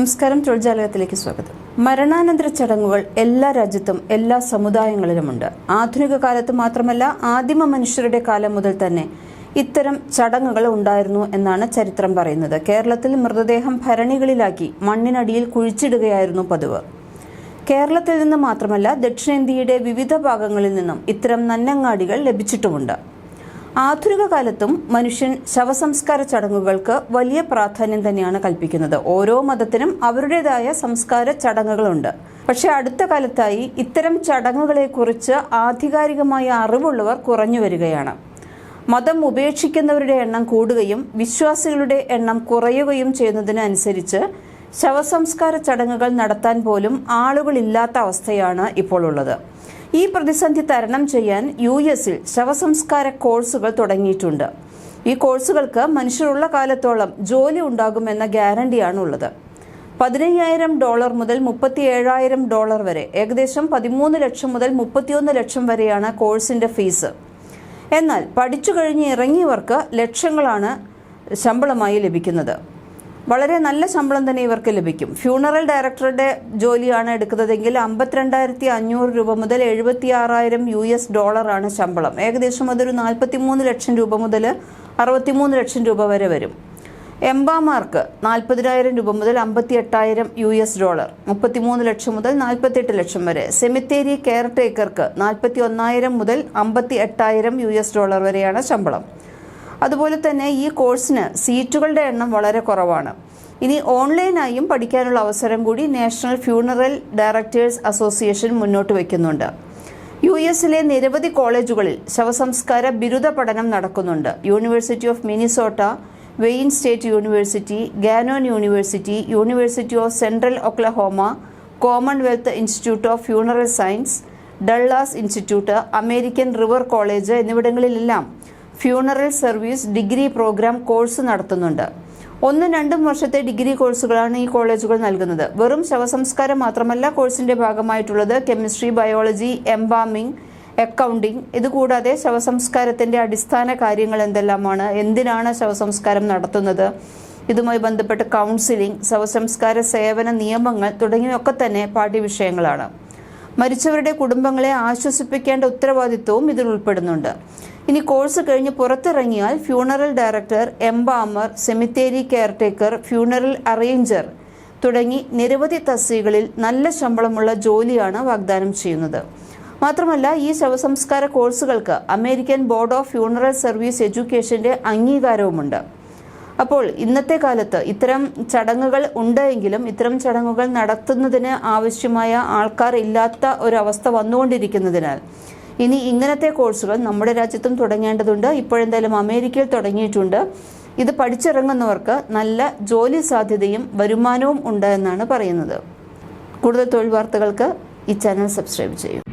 നമസ്കാരം തൊഴിൽജാലകത്തിലേക്ക് സ്വാഗതം. മരണാനന്തര ചടങ്ങുകൾ എല്ലാ രാജ്യത്തും എല്ലാ സമുദായങ്ങളിലുമുണ്ട്. ആധുനിക കാലത്ത് മാത്രമല്ല ആദിമ മനുഷ്യരുടെ കാലം മുതൽ തന്നെ ഇത്തരം ചടങ്ങുകൾ ഉണ്ടായിരുന്നു എന്നാണ് ചരിത്രം പറയുന്നത്. കേരളത്തിൽ മൃതദേഹം ഭരണികളിലാക്കി മണ്ണിനടിയിൽ കുഴിച്ചിടുകയായിരുന്നു പതിവ്. കേരളത്തിൽ നിന്ന് മാത്രമല്ല ദക്ഷിണേന്ത്യയുടെ വിവിധ ഭാഗങ്ങളിൽ നിന്നും ഇത്തരം നന്നങ്ങാടികൾ ലഭിച്ചിട്ടുമുണ്ട്. ആധുനിക കാലത്തും മനുഷ്യൻ ശവസംസ്കാര ചടങ്ങുകൾക്ക് വലിയ പ്രാധാന്യം തന്നെയാണ് കൽപ്പിക്കുന്നത്. ഓരോ മതത്തിനും അവരുടേതായ സംസ്കാര ചടങ്ങുകളുണ്ട്. പക്ഷേ അടുത്ത കാലത്തായി ഇത്തരം ചടങ്ങുകളെക്കുറിച്ച് ആധികാരികമായ അറിവുള്ളവർ കുറഞ്ഞു വരികയാണ്. മതം ഉപേക്ഷിക്കുന്നവരുടെ എണ്ണം കൂടുകയും വിശ്വാസികളുടെ എണ്ണം കുറയുകയും ചെയ്യുന്നതിനനുസരിച്ച് ശവസംസ്കാര ചടങ്ങുകൾ നടത്താൻ പോലും ആളുകളില്ലാത്ത അവസ്ഥയാണ് ഇപ്പോൾ ഉള്ളത് ഈ പ്രതിസന്ധി തരണം ചെയ്യാൻ യു എസിൽ ശവസംസ്കാര കോഴ്സുകൾ തുടങ്ങിയിട്ടുണ്ട്. ഈ കോഴ്സുകൾക്ക് മനുഷ്യരുള്ള കാലത്തോളം ജോലി ഉണ്ടാകുമെന്ന ഗ്യാരണ്ടിയാണ് ഉള്ളത് പതിനയ്യായിരം ഡോളർ മുതൽ മുപ്പത്തി ഏഴായിരം ഡോളർ വരെ ഏകദേശം പതിമൂന്ന് ലക്ഷം മുതൽ മുപ്പത്തിയൊന്ന് ലക്ഷം വരെയാണ് കോഴ്സിന്റെ ഫീസ്. എന്നാൽ പഠിച്ചു കഴിഞ്ഞ് ഇറങ്ങിയവർക്ക് ലക്ഷങ്ങളാണ് ശമ്പളമായി ലഭിക്കുന്നത്. വളരെ നല്ല ശമ്പളം തന്നെ ഇവർക്ക് ലഭിക്കും. ഫ്യൂണറൽ ഡയറക്ടറുടെ ജോലിയാണ് എടുക്കുന്നതെങ്കിൽ അമ്പത്തിരണ്ടായിരത്തി അഞ്ഞൂറ് രൂപ മുതൽ എഴുപത്തി ആറായിരം യു എസ് ഡോളറാണ് ശമ്പളം. ഏകദേശം അതൊരു നാൽപ്പത്തിമൂന്ന് ലക്ഷം രൂപ മുതൽ അറുപത്തിമൂന്ന് ലക്ഷം രൂപ വരെ വരും. എംബാമാർക്ക് നാൽപ്പതിനായിരം രൂപ മുതൽ അമ്പത്തി എട്ടായിരം യു എസ് ഡോളർ മുപ്പത്തിമൂന്ന് ലക്ഷം മുതൽ നാൽപ്പത്തെട്ട് ലക്ഷം വരെ. സെമിത്തേരി കെയർ ടേക്കർക്ക് നാൽപ്പത്തി ഒന്നായിരം മുതൽ അമ്പത്തി എട്ടായിരം യു എസ് ഡോളർ വരെയാണ് ശമ്പളം. അതുപോലെ തന്നെ ഈ കോഴ്സിന് സീറ്റുകളുടെ എണ്ണം വളരെ കുറവാണ്. ഇനി ഓൺലൈനായും പഠിക്കാനുള്ള അവസരം കൂടി നാഷണൽ ഫ്യൂണറൽ ഡയറക്ടേഴ്സ് അസോസിയേഷൻ മുന്നോട്ട് വയ്ക്കുന്നുണ്ട് യു എസിലെ നിരവധി കോളേജുകളിൽ ശവസംസ്കാര ബിരുദ പഠനം നടക്കുന്നുണ്ട്. University of Minnesota Wayne State University Gannon University University of Central Oklahoma Commonwealth Institute of Funeral Science Dallas Institute American River College എന്നിവിടങ്ങളിലെല്ലാം funeral service degree program course നടത്തുന്നുണ്ട്. ഒന്നും രണ്ടും വർഷത്തെ ഡിഗ്രി കോഴ്സുകളാണ് ഈ കോളേജുകൾ നൽകുന്നത്. വെറും ശവസംസ്കാരം മാത്രമല്ല കോഴ്സിന്റെ ഭാഗമായിട്ടുള്ളത് കെമിസ്ട്രി ബയോളജി എംബാമിംഗ് അക്കൗണ്ടിംഗ് ഇതുകൂടാതെ ശവസംസ്കാരത്തിന്റെ അടിസ്ഥാന കാര്യങ്ങൾ എന്തെല്ലാമാണ്? എന്തിനാണ് ശവസംസ്കാരം നടത്തുന്നത്? ഇതുമായി ബന്ധപ്പെട്ട് കൗൺസിലിംഗ് ശവസംസ്കാര സേവന നിയമങ്ങൾ തുടങ്ങിയൊക്കെ തന്നെ പാഠ്യവിഷയങ്ങളാണ്. മരിച്ചവരുടെ കുടുംബങ്ങളെ ആശ്വസിപ്പിക്കേണ്ട ഉത്തരവാദിത്വവും ഇതിൽ ഉൾപ്പെടുന്നുണ്ട്. ഇനി കോഴ്സ് കഴിഞ്ഞ് പുറത്തിറങ്ങിയാൽ funeral director embalmer cemetery caretaker funeral arranger തുടങ്ങി നിരവധി തസ്തികകളിൽ നല്ല ശമ്പളമുള്ള ജോലിയാണ് വാഗ്ദാനം ചെയ്യുന്നത്. മാത്രമല്ല ഈ ശവസംസ്കാര കോഴ്സുകൾക്ക് American board of funeral service എഡ്യൂക്കേഷന്റെ അംഗീകാരവുമുണ്ട്. അപ്പോൾ ഇന്നത്തെ കാലത്ത് ഇത്തരം ചടങ്ങുകൾ ഉണ്ടെങ്കിലും ഇത്തരം ചടങ്ങുകൾ നടത്തുന്നതിന് ആവശ്യമായ ആൾക്കാർ ഇല്ലാത്ത ഒരവസ്ഥ വന്നുകൊണ്ടിരിക്കുന്നതിനാൽ ഇനി ഇങ്ങനത്തെ കോഴ്സുകൾ നമ്മുടെ രാജ്യത്തും തുടങ്ങേണ്ടതുണ്ട്. ഇപ്പോഴെന്തായാലും അമേരിക്കയിൽ തുടങ്ങിയിട്ടുണ്ട്. ഇത് പഠിച്ചിറങ്ങുന്നവർക്ക് നല്ല ജോലി സാധ്യതയും വരുമാനവും ഉണ്ട് എന്നാണ് പറയുന്നത്. കൂടുതൽ തൊഴിൽ വാർത്തകൾക്ക് ഈ ചാനൽ സബ്സ്ക്രൈബ് ചെയ്യും.